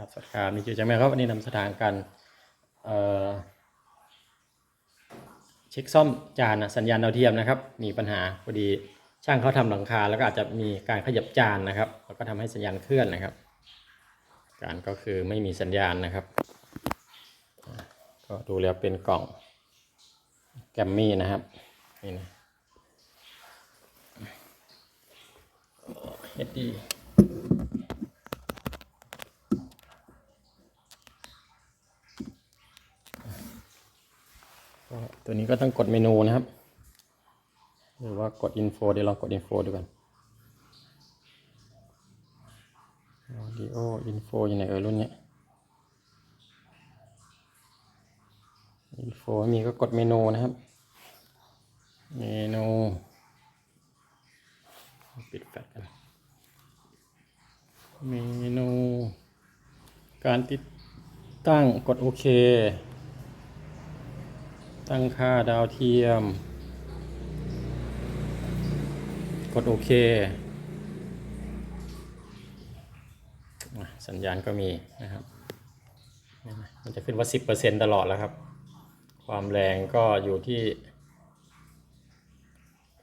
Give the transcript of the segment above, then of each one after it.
ครับสวัสดีครับมีจิวจังแม่ครับวันนี้นำสถานการเช็คซ่อมจานนะสัญญาณดาวเทียมนะครับ มีปัญหาพอดีช่างเขาทำหลังคาแล้วก็อาจจะมีการขยับจานนะครับ แล้วก็ทำให้สัญญาณเคลื่อนนะครับ การก็คือไม่มีสัญญาณนะครับ ก็ดูแล้วเป็นกล่องแกมมี่นะครับนี่นะเฮดดี ตัวนี้ก็ต้องกดเมนูนะครับ หรือว่ากด info เดี๋ยวลองกด info ดูกัน audio info อยู่ไหนเออรุ่นเนี้ย info ไม่มีก็กดเมนูนะครับ เมนูปิดแฟลชกัน เมนู การติดตั้งกดโอเค ตั้งค่าดาวเทียม กดโอเค สัญญาณก็มีนะครับ มันจะขึ้นว่า 10%ตลอดแล้วครับ ความแรงก็อยู่ที่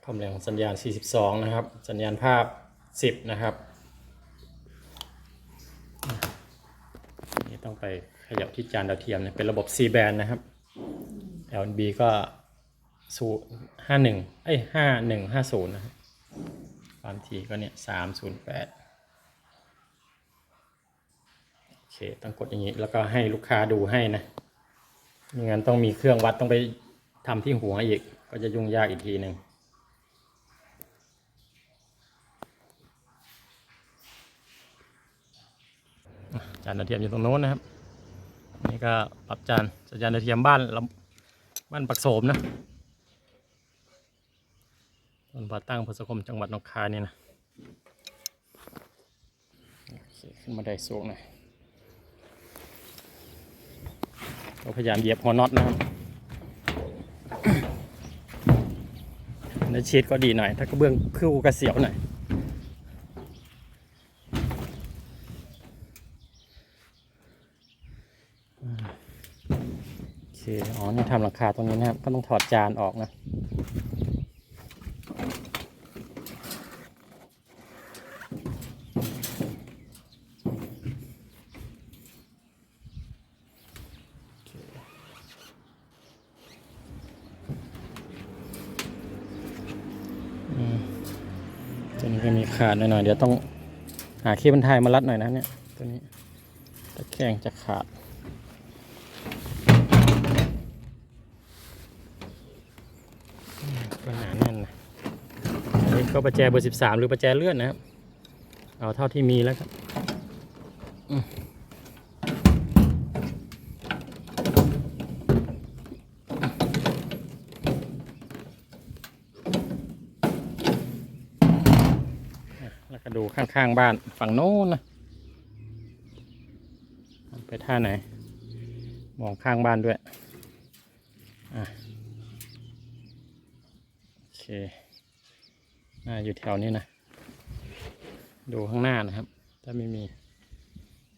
ความแรงของสัญญาณ 42 นะครับ สัญญาณภาพ 10 นะครับนี่ต้องไปขยับที่จานดาวเทียมนี่ยเป็นระบบ C band นะครับ LNB ก็ศูห้าหนึ่งเอ้ยห้าหนึ่งห้าศูนย์นะครับความถี่ก็เนี่ยสามศูนย์แปดโอเค ต้องกดอย่างนี้ แล้วก็ให้ลูกค้าดูให้นะไม่งั้นต้องมีเครื่องวัดต้องไปทำที่หัวอีก ก็จะยุ่งยากอีกทีหนึ่งจานดาวเทียมอยู่ตรงโน้นนะครับ นี่ก็ปรับจานสัญญาณดาวเทียมบ้านลำ บ้านปักโสมนะต้นป่าตั้งพสคมจังหวัดหนองคายนี่นะโอเคขึ้นมาได้สูงหน่อยเราพยายามเหยียบหัวน็อตนะครับในชีตก็ดีหน่อย ถ้ากระเบื้องคือกระเสียวหน่อย เคอ๋อนี่ทำหลังคาตรงนี้นะครับ ก็ต้องถอดจานออกนะตัวนี้ก็มีขาดหน่อยๆ เดี๋ยวต้องหาเคเบิลไทยมารัดหน่อยนะเนี่ย ตัวนี้ตะแคงจะขาด ก็ประแจเบอร์สิบสามหรือประแจเลื่อนนะครับ เอาเท่าที่มีแล้วครับแล้วก็ดูข้างๆบ้านฝั่งโน้นนะ ไปท่าไหน มองข้างบ้านด้วย อะ โอเค น่าอยู่แถวนี้นะ ดูข้างหน้านะครับ ถ้าไม่มี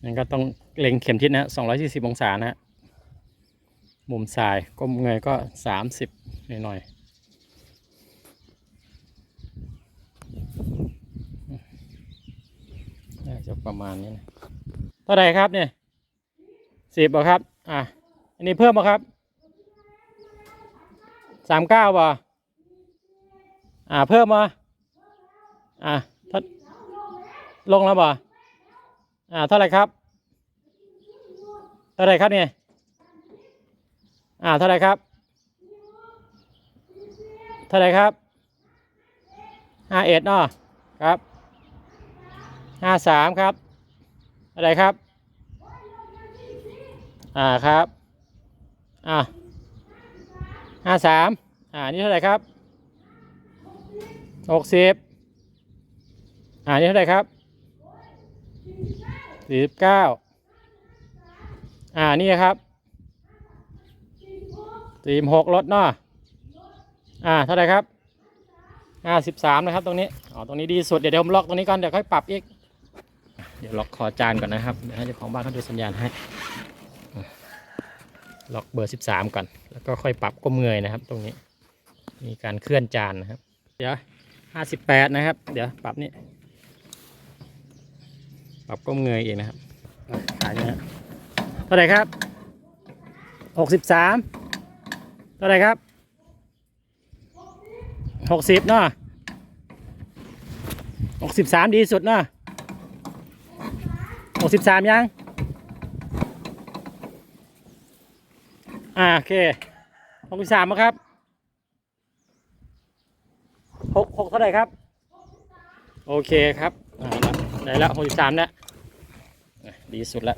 งั้นก็ต้องเล็งเข็มทิศนะสองร้อยสี่สิบองศานะฮะมุมสายก้มเงยก็สามสิบหน่อยๆน่าจะประมาณนี้นะ เท่าไหร่ครับเนี่ยสิบบ่ครับ อะ อันนี้เพิ่มบ่ครับสามเก้าบ่อ่า เพิ่มมา อ่าถ้าลงแล้วบ่อ่าเท่าไรครับเท่าไรครับเนี่ยอ่าเท่าไรครับเท่าไรครับห้าเอ็ดเนาะครับห้าสามครับอะไรครับ อ่าครับอ่าห้าสามอ่านี่เท่าไรครับหกสิบ อ่านี่เท่าไหร่ครับสี่สิบเก้าอ่านี่ครับสี่หกลดเนาะอ่าเท่าไหร่ครับห้าสิบสามนะครับตรงนี้อ๋อตรงนี้ดีสุดเดี๋ยวเดี๋ยวผมล็อกตรงนี้ก่อนเดี๋ยวค่อยปรับอีก เดี๋ยวล็อกคอจานก่อนนะครับเดี๋ยวให้เจ้าของบ้านเขาดูสัญญาณให้ล็อกเบอร์ 13 ก่อน แล้วก็ค่อยปรับก้มเงยนะครับ ตรงนี้ มีการเคลื่อนจานนะครับ เดี๋ยว 58 นะครับ เดี๋ยวปรับนี่ ปรับก้มเงยเองนะครับขายนะฮะเท่าไหร่ครับ63เท่าไหร่ครับ60เนาะ63ดีสุดเนาะหกสิบสามยัง อ่าโอเคหกสิบสามครับหกหกเท่าไหร่ครับ โอเคครับอ่า ได้แล้วหกสิบสามแล้วดีสุดแล้ว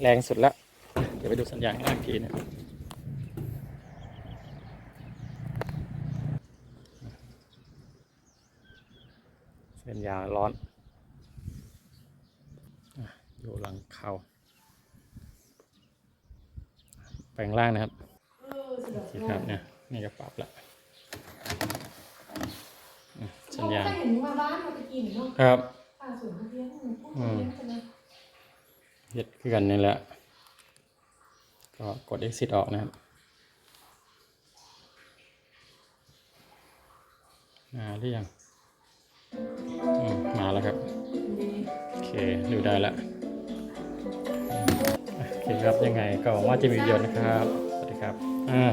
แรงสุดแล้วเดี๋ยวไปดูสัญญาณข้างล่างอีกทีนะเส้นยางร้อนอยู่หลังเขาแปลงล่างนะครับโอเคครับเนี่ยนี่ก็ปรับละ สัญญาณเห็นมาบ้านมาตะกี้นี่เนาะครับป่าสวนเขาเลี้ยงหมูพวกเขาเลี้ยงกันนะเฮ็ดคือกันนี่แหละ ก็กด exit ออกนะครับมาหรือยังอืมมาแล้วครับ โอเค ดูได้แล้วโอเคครับยังไงก็หวังว่าจะมีประโยชน์นะครับ สวัสดีครับอ่า